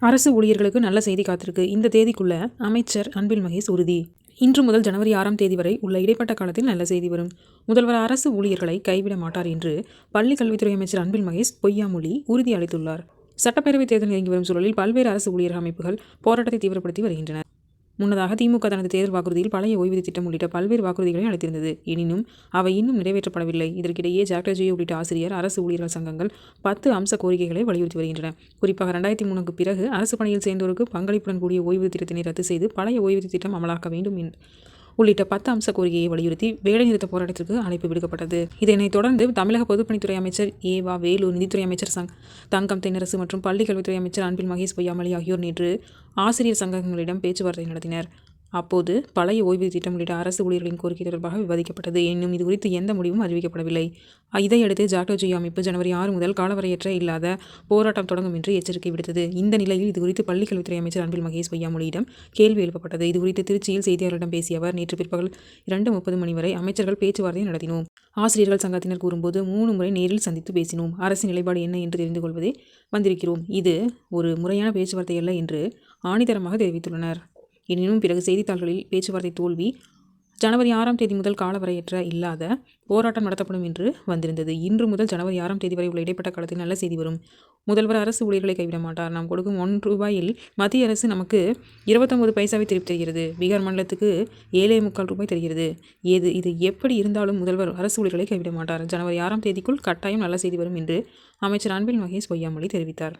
அரசு ஊழியர்களுக்கு நல்ல செய்தி காத்திருக்கு. இந்த தேதிக்குள்ள அமைச்சர் அன்பில் மகேஷ் உறுதி. இன்று முதல் ஜனவரி ஆறாம் தேதி வரை உள்ள இடைப்பட்ட காலத்தில் நல்ல செய்தி வரும். முதல்வர் அரசு ஊழியர்களை கைவிட மாட்டார் என்று பள்ளி கல்வித்துறை அமைச்சர் அன்பில் மகேஷ் பொய்யாமொழி உறுதி அளித்துள்ளார் சட்டப்பேரவைத் தேர்தல் நெருங்கி வரும் சூழலில் பல்வேறு அரசு ஊழியர் அமைப்புகள் போராட்டத்தை தீவிரப்படுத்தி வருகின்றன. முன்னதாக திமுக தனது தேர்தல் வாக்குறுதியில் பழைய ஓய்வூதிய திட்டம் உள்ளிட்ட பல்வேறு வாக்குறுதிகளை அளித்திருந்தது. எனினும் அவை இன்னும் நிறைவேற்றப்படவில்லை. இதற்கிடையே ஜாக்டர்ஜி உள்ளிட்ட ஆசிரியர் அரசு ஊழியர்கள் சங்கங்கள் பத்து அம்ச கோரிக்கைகளை வலியுறுத்தி வருகின்றன. குறிப்பாக ரெண்டாயிரத்தி மூணுக்கு பிறகு அரசு பணியில் சேர்ந்தோருக்கு பங்களிப்புடன் கூடிய ஓய்வூதிய திட்டத்தினை ரத்து செய்து பழைய ஓய்வூதிய திட்டம் அமலாக்க வேண்டும் உள்ளிட்ட பத்து அம்ச கோரிக்கையை வலியுறுத்தி வேலைநிறுத்த போராட்டத்திற்கு அழைப்பு விடுக்கப்பட்டது. இதனைத் தொடர்ந்து தமிழக பொதுப்பணித்துறை அமைச்சர் ஏவா வேலூர் நிதித்துறை அமைச்சர் சங் தங்கம் தென்னரசு மற்றும் பள்ளிக்கல்வித்துறை அமைச்சர் அன்பில் மகேஷ் பொய்யாமலி ஆகியோர் நேற்று ஆசிரியர் சங்கங்களிடம் பேச்சுவார்த்தை நடத்தினர். அப்போது பழைய ஓய்வூதிய திட்டம் உள்ளிட்ட அரசு ஊழியர்களின் கோரிக்கை தொடர்பாக விவாதிக்கப்பட்டது. எனினும் இது குறித்து எந்த முடிவும் அறிவிக்கப்படவில்லை. இதையடுத்து ஜாக்டோஜி அமைப்பு ஜனவரி ஆறு முதல் காலவரையற்ற இல்லாத போராட்டம் தொடங்கும் என்று எச்சரிக்கை விடுத்தது. இந்த நிலையில் இதுகுறித்து பள்ளிக்கல்வித்துறை அமைச்சர் அன்பில் மகேஷ் பொய்யாமொழியிடம் கேள்வி எழுப்பப்பட்டது. இதுகுறித்து திருச்சியில் செய்தியாளர்களிடம் பேசிய அவர் நேற்று பிற்பகல் இரண்டு முப்பது மணி வரை அமைச்சர்கள் பேச்சுவார்த்தை நடத்தினோம். ஆசிரியர்கள் சங்கத்தினர் கூறும்போது மூணு முறை நேரில் சந்தித்து பேசினோம். அரசு நிலைப்பாடு என்ன என்று தெரிந்து கொள்வதே வந்திருக்கிறோம். இது ஒரு முறையான பேச்சுவார்த்தை அல்ல என்று ஆணித்தரமாக தெரிவித்துள்ளனர். எனினும் பிறகு செய்தித்தாள்களில் பேச்சுவார்த்தை தோல்வி ஜனவரி ஆறாம் தேதி முதல் காலவரையற்ற இல்லாத போராட்டம் நடத்தப்படும் என்று வந்திருந்தது. இன்று முதல் ஜனவரி ஆறாம் தேதி வரை உள்ள இடைப்பட்ட காலத்தில் நல்ல செய்தி வரும். முதல்வர் அரசு ஊழியர்களை கைவிட மாட்டார். நாம் கொடுக்கும் ஒன் ரூபாயில் மத்திய அரசு நமக்கு இருபத்தொம்பது பைசாவை திருப்பி தருகிறது. பீகார் மாநிலத்துக்கு ஏழே முக்கால் ரூபாய் தருகிறது. ஏது இது எப்படி இருந்தாலும் முதல்வர் அரசு ஊழியர்களை கைவிட மாட்டார். ஜனவரி ஆறாம் தேதிக்குள் கட்டாயம் நல்ல செய்தி வரும் என்று அமைச்சர் அன்பில் மகேஷ் பொய்யாமொழி தெரிவித்தார்.